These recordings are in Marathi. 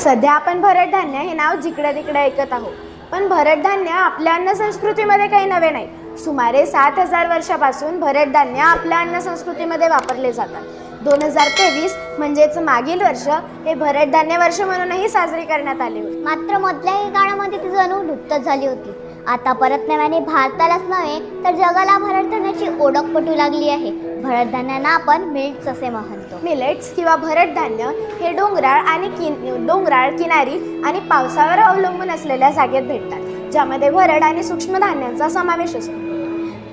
सध्या आपण भरड धान्य हे नाव जिकडे तिकडे ऐकत आहोत. पण भरड धान्य आपल्या अन्न संस्कृतीमध्ये काही नवे नाही. सुमारे सात हजार वर्षापासून भरड धान्य आपल्या अन्न संस्कृतीमध्ये वापरले जातात. दोन हजार तेवीस म्हणजेच मागील वर्ष हे भरड धान्य वर्ष म्हणूनही साजरे करण्यात आले होते. मात्र मधल्या काळामध्ये ती जणू लुप्तच झाली होती. आता परत नव्याने भारतालाच नव्हे तर जगाला भरडधान्याची ओळख पटू लागली आहे. भरडधान्यांना आपण मिल्ट्स असे म्हणतो. मिलेट्स किंवा भरड धान्य हे डोंगराळ आणि किन डोंगराळ किनारी आणि पावसावर अवलंबून असलेल्या जागेत भेटतात ज्यामध्ये भरड आणि सूक्ष्म धान्यांचा समावेश असतो.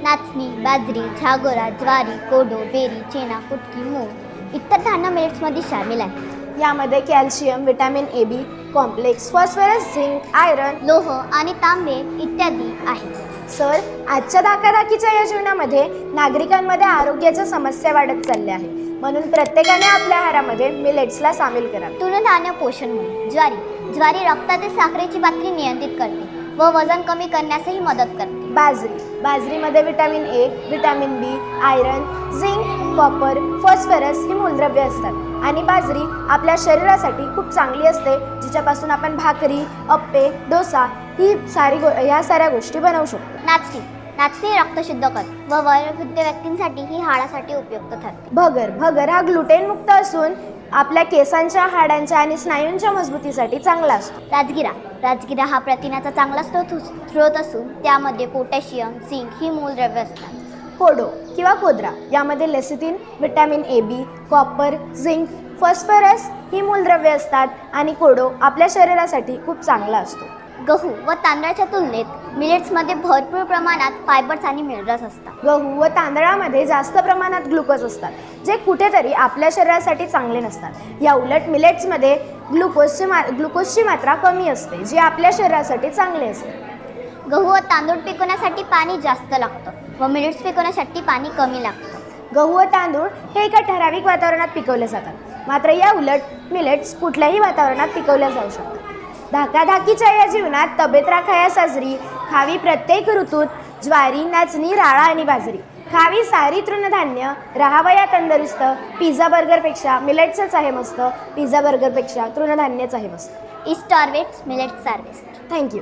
नाचणी बाजरी झागोरा ज्वारी कोडो बेरी चेना कुटकी मूग इतर धान्य मिलेट्समध्ये सामील आहेत. यामध्ये calcium vitamin A B complex phosphorus zinc iron लोह आणि तांबे इत्यादी आहेत. सर आजच्या धाकाधाकीच्या या जीवनामध्ये नागरिकांमध्ये आरोग्याच्या समस्या वाढत चालल्या आहे म्हणून प्रत्येकाने आपल्या आहारामध्ये मिलेट्सला सामील करावे तृणधान्य पोषण म्हणून. ज्वारी. ज्वारी रक्तातील साखरेची पातळी नियंत्रित करते व वजन कमी करण्यासही मदत करते. बाजरी. बाजरीमध्ये vitamin A vitamin B iron zinc copper phosphorus ही मूलद्रव्ये असतात. आणि बाजरी आपल्या शरीरासाठी खूप चांगली असते जिच्यापासून आपण भाकरी अप्पे डोसा ही सारी गो ह्या साऱ्या गोष्टी बनवू शकतो. नाचणी. नाचणी रक्त शुद्ध करते व वयोवृद्ध व्यक्तींसाठी ही हाडासाठी उपयुक्त ठरते. भगर. भगर हा ग्लुटेन मुक्त असून आपल्या केसांच्या हाडांच्या आणि स्नायूंच्या मजबूतीसाठी चांगला असतो. राजगिरा. राजगिरा हा प्रथिनाचा चांगला स्रोत स्रोत असून त्यामध्ये पोटॅशियम झिंक ही मूलद्रव्ये असतात. कोडो किंवा कोद्रा यामध्ये lecithin vitamin A B copper zinc phosphorus ही मूलद्रव्ये असतात आणि कोडो आपल्या शरीरासाठी खूप चांगला असतो. गहू व तांदळाच्या तुलनेत मिलेट्समध्ये भरपूर प्रमाणात फायबर्स आणि मिनरल्स असतात. गहू व तांदळामध्ये जास्त प्रमाणात ग्लुकोज असतात जे कुठेतरी आपल्या शरीरासाठी चांगले नसतात. या उलट मिलेट्समध्ये ग्लुकोजची मा ग्लुकोजची मात्रा कमी असते जी आपल्या शरीरासाठी चांगले असते. गहू व तांदूळ पिकवण्यासाठी पाणी जास्त लागतं व मिलेट्स पिकवण्यासाठी पाणी कमी लागतं. गहू व तांदूळ हे एका ठराविक वातावरणात पिकवले जातात. मात्र या उलट मिलेट्स कुठल्याही वातावरणात पिकवल्या जाऊ शकतात. धाकाधाकीच्या या जीवनात तब्येत राखाया साजरी खावी प्रत्येक ऋतूत ज्वारी नाचणी राळा आणि बाजरी. खावी सारी तृणधान्य राहावया तंदुरुस्त पिझ्झा बर्गरपेक्षा मिलेट्सच आहे मस्त पिझ्झा बर्गरपेक्षा तृणधान्यच आहे मस्त. इस्ट ऑर्वेट्स मिलेट्स सर्विस थँक्यू